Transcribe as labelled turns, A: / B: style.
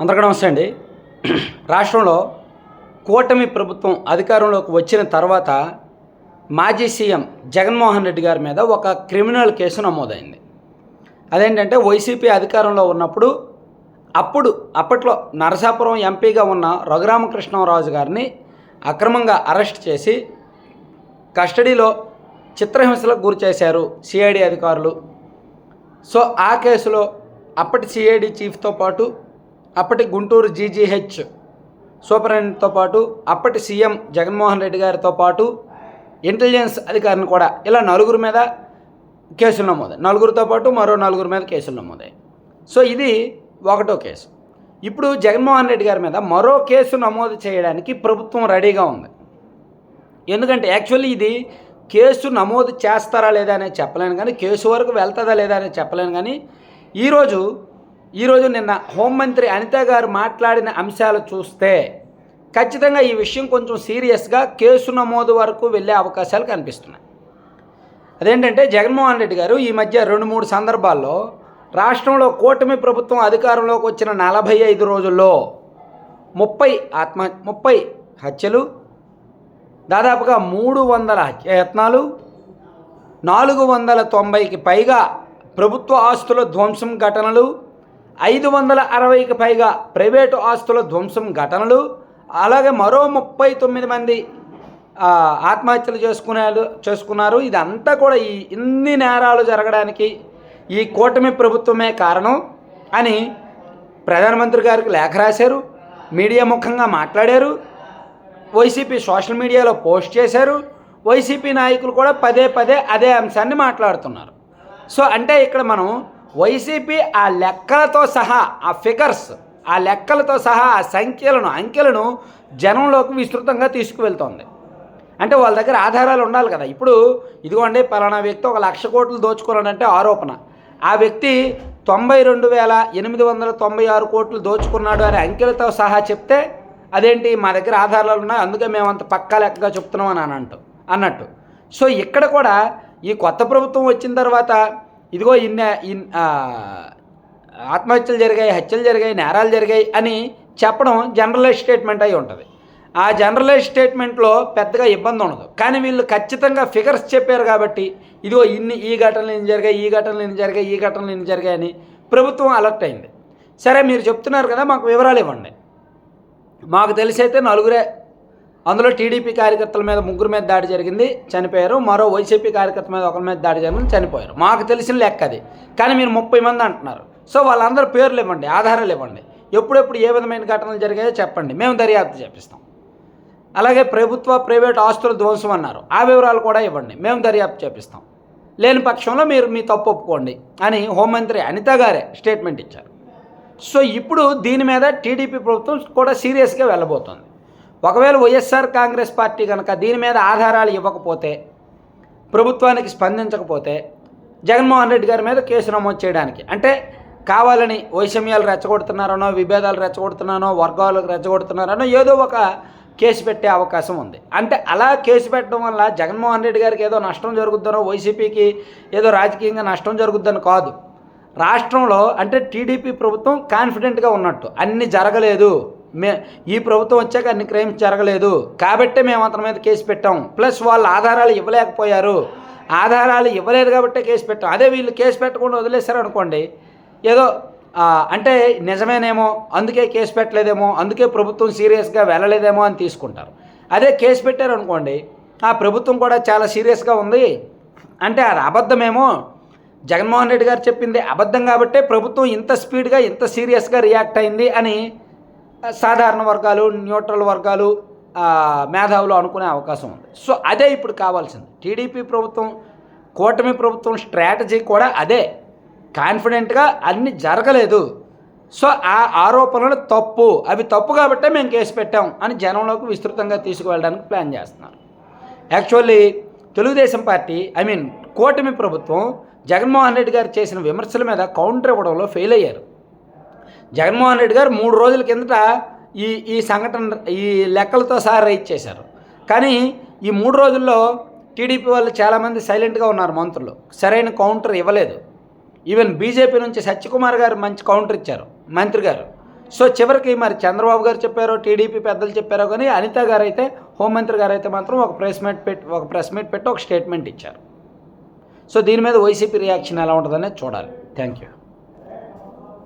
A: అందరికీ నమస్తే అండి. రాష్ట్రంలో కూటమి ప్రభుత్వం అధికారంలోకి వచ్చిన తర్వాత మాజీ సీఎం జగన్మోహన్ రెడ్డి గారి మీద ఒక క్రిమినల్ కేసు నమోదైంది. అదేంటంటే వైసీపీ అధికారంలో ఉన్నప్పుడు అప్పుడు అప్పట్లో నరసాపురం ఎంపీగా ఉన్న రఘురామకృష్ణరాజు గారిని అక్రమంగా అరెస్ట్ చేసి కస్టడీలో చిత్రహింసలకు గురి చేశారు సిఐడి అధికారులు. సో ఆ కేసులో అప్పటి సిఐడి చీఫ్తో పాటు అప్పటి గుంటూరు జీజీహెచ్ సూపరింటెండెంట్తో పాటు అప్పటి సీఎం జగన్మోహన్ రెడ్డి గారితో పాటు ఇంటెలిజెన్స్ అధికారిని కూడా ఇలా నలుగురు మీద కేసులు నమోదాయి. నలుగురితో పాటు మరో నలుగురు మీద కేసులు నమోదాయి. సో ఇది ఒకటో కేసు. ఇప్పుడు జగన్మోహన్ రెడ్డి గారి మీద మరో కేసు నమోదు చేయడానికి ప్రభుత్వం రెడీగా ఉంది. ఎందుకంటే యాక్చువల్లీ ఇది కేసు నమోదు చేస్తారా లేదా అనేది చెప్పలేను కానీ కేసు వరకు వెళ్తుందా లేదా అనేది చెప్పలేను కానీ ఈరోజు ఈరోజు నిన్న హోంమంత్రి అనిత గారు మాట్లాడిన అంశాలు చూస్తే ఖచ్చితంగా ఈ విషయం కొంచెం సీరియస్గా కేసు నమోదు వరకు వెళ్ళే అవకాశాలు కనిపిస్తున్నాయి. అదేంటంటే జగన్మోహన్ రెడ్డి గారు ఈ మధ్య రెండు మూడు సందర్భాల్లో రాష్ట్రంలో కూటమి ప్రభుత్వం అధికారంలోకి వచ్చిన నలభై ఐదు రోజుల్లో ముప్పై ఆత్మ ముప్పై హత్యలు దాదాపుగా మూడు వందల యత్నాలు నాలుగు వందల తొంభైకి పైగా ప్రభుత్వ ఆస్తుల ధ్వంసం ఘటనలు ఐదు వందల అరవైకి పైగా ప్రైవేటు ఆస్తుల ధ్వంసం ఘటనలు అలాగే మరో ముప్పై తొమ్మిది మంది ఆత్మహత్యలు చేసుకున్నారు చేసుకున్నారు. ఇదంతా కూడా ఈ ఇన్ని నేరాలు జరగడానికి ఈ కూటమి ప్రభుత్వమే కారణం అని ప్రధానమంత్రి గారికి లేఖ రాశారు మీడియా ముఖంగా మాట్లాడారు వైసీపీ సోషల్ మీడియాలో పోస్ట్ చేశారు వైసీపీ నాయకులు కూడా పదే పదే అదే అంశాన్ని మాట్లాడుతున్నారు. సో అంటే ఇక్కడ మనం వైసీపీ ఆ లెక్కలతో సహా ఆ ఫిగర్స్ ఆ లెక్కలతో సహా ఆ సంఖ్యలను అంకెలను జనంలోకి విస్తృతంగా తీసుకువెళ్తోంది. అంటే వాళ్ళ దగ్గర ఆధారాలు ఉండాలి కదా. ఇప్పుడు ఇదిగోండి పలానా వ్యక్తి ఒక లక్ష కోట్లు దోచుకున్నాడంటే ఆరోపణ. ఆ వ్యక్తి తొంభై రెండు వేల ఎనిమిది వందల తొంభై ఆరు కోట్లు దోచుకున్నాడు అనే అంకెలతో సహా చెప్తే అదేంటి మా దగ్గర ఆధారాలు ఉన్నాయి అందుకే మేము అంత పక్కా లెక్కగా చెప్తున్నాం అని అనంటు అన్నట్టు. సో ఇక్కడ కూడా ఈ కొత్త ప్రభుత్వం వచ్చిన తర్వాత ఇదిగో ఇన్న ఇన్ ఆత్మహత్యలు జరిగాయి హత్యలు జరిగాయి నేరాలు జరిగాయి అని చెప్పడం జనరలైజ్ స్టేట్మెంట్ అయి ఉంటుంది. ఆ జనరలైజ్ స్టేట్మెంట్లో పెద్దగా ఇబ్బంది ఉండదు. కానీ వీళ్ళు ఖచ్చితంగా ఫిగర్స్ చెప్పారు కాబట్టి ఇదిగో ఇన్ని ఈ ఘటనలు ఇన్ని జరిగాయి ఈ ఘటనలు ఇన్ని జరిగాయి ఈ ఘటనలు ఇన్ని అని ప్రభుత్వం అలర్ట్ అయింది. సరే మీరు చెప్తున్నారు కదా మాకు వివరాలు ఇవ్వండి. మాకు తెలిసైతే నలుగురే అందులో టీడీపీ కార్యకర్తల మీద ముగ్గురు మీద దాడి జరిగింది చనిపోయారు. మరో వైసీపీ కార్యకర్త మీద ఒకరి మీద దాడి జరిగింది చనిపోయారు. మాకు తెలిసిన లెక్క అది. కానీ మీరు ముప్పై మంది అంటున్నారు. సో వాళ్ళందరూ పేర్లు ఇవ్వండి ఆధారాలు ఇవ్వండి. ఎప్పుడెప్పుడు ఏ విధమైన ఘటనలు జరిగాయో చెప్పండి. మేము దర్యాప్తు చేపిస్తాం. అలాగే ప్రభుత్వ ప్రైవేట్ ఆస్తుల ధ్వంసం అన్నారు. ఆ వివరాలు కూడా ఇవ్వండి. మేము దర్యాప్తు చేపిస్తాం. లేని పక్షంలో మీరు మీ తప్పు ఒప్పుకోండి అని హోంమంత్రి అనిత గారే స్టేట్మెంట్ ఇచ్చారు. సో ఇప్పుడు దీని మీద టీడీపీ ప్రభుత్వం కూడా సీరియస్గా వెళ్ళబోతోంది. ఒకవేళ వైఎస్ఆర్ కాంగ్రెస్ పార్టీ కనుక దీని మీద ఆధారాలు ఇవ్వకపోతే ప్రభుత్వానికి స్పందించకపోతే జగన్మోహన్ రెడ్డి గారి మీద కేసు నమోదు చేయడానికి. అంటే కావాలని వైషమ్యాలు రెచ్చగొడుతున్నారనో విభేదాలు రెచ్చగొడుతున్నానో వర్గాలు రెచ్చగొడుతున్నారనో ఏదో ఒక కేసు పెట్టే అవకాశం ఉంది. అంటే అలా కేసు పెట్టడం వల్ల జగన్మోహన్ రెడ్డి గారికి ఏదో నష్టం జరుగుద్దనో వైసీపీకి ఏదో రాజకీయంగా నష్టం జరుగుద్దని కాదు. రాష్ట్రంలో అంటే టీడీపీ ప్రభుత్వం కాన్ఫిడెంట్గా ఉన్నట్టు. అన్ని జరగలేదు. మే ఈ ప్రభుత్వం వచ్చాక అన్ని క్రైమ్స్ జరగలేదు. కాబట్టే మేము అతని మీద కేసు పెట్టాం. ప్లస్ వాళ్ళు ఆధారాలు ఇవ్వలేకపోయారు. ఆధారాలు ఇవ్వలేదు కాబట్టే కేసు పెట్టాం. అదే వీళ్ళు కేసు పెట్టకుండా వదిలేశారు అనుకోండి ఏదో అంటే నిజమేనేమో అందుకే కేసు పెట్టలేదేమో అందుకే ప్రభుత్వం సీరియస్గా వెళ్ళలేదేమో అని తీసుకుంటారు. అదే కేసు పెట్టారు అనుకోండి ఆ ప్రభుత్వం కూడా చాలా సీరియస్గా ఉంది. అంటే అది అబద్ధమేమో. జగన్మోహన్ రెడ్డి గారు చెప్పింది అబద్ధం కాబట్టే ప్రభుత్వం ఇంత స్పీడ్గా ఇంత సీరియస్గా రియాక్ట్ అయింది అని సాధారణ వర్గాలు న్యూట్రల్ వర్గాలు మేధావులు అనుకునే అవకాశం ఉంది. సో అదే ఇప్పుడు కావాల్సింది. టీడీపీ ప్రభుత్వం కూటమి ప్రభుత్వం స్ట్రాటజీ కూడా అదే. కాన్ఫిడెంట్గా అన్ని జరగలేదు. సో ఆ ఆరోపణలు తప్పు. అవి తప్పు కాబట్టే మేము కేసు పెట్టాం అని జనంలోకి విస్తృతంగా తీసుకువెళ్ళడానికి ప్లాన్ చేస్తున్నారు. Actually Telugu Desam party I mean కూటమి ప్రభుత్వం జగన్మోహన్ రెడ్డి గారు చేసిన విమర్శల మీద కౌంటర్ ఇవ్వడంలో ఫెయిల్ అయ్యారు. జగన్మోహన్ రెడ్డి గారు మూడు రోజుల కిందట ఈ ఈ సంఘటన ఈ లెక్కలతో సహా రైట్ చేశారు. కానీ ఈ మూడు రోజుల్లో టీడీపీ వాళ్ళు చాలామంది సైలెంట్గా ఉన్నారు మంత్రులు. సరైన కౌంటర్ ఇవ్వలేదు. ఈవెన్ బీజేపీ నుంచి సత్యకుమార్ గారు మంచి కౌంటర్ ఇచ్చారు మంత్రి గారు. సో చివరికి మరి చంద్రబాబు గారు చెప్పారో టీడీపీ పెద్దలు చెప్పారో కానీ అనిత గారు అయితే హోంమంత్రి గారు అయితే మాత్రం ఒక ప్రెస్ మీట్ పెట్టి ఒక ప్రెస్ మీట్ పెట్టి ఒక స్టేట్మెంట్ ఇచ్చారు. సో దీని మీద వైసీపీ రియాక్షన్ ఎలా ఉంటుందనేది చూడాలి. Thank you.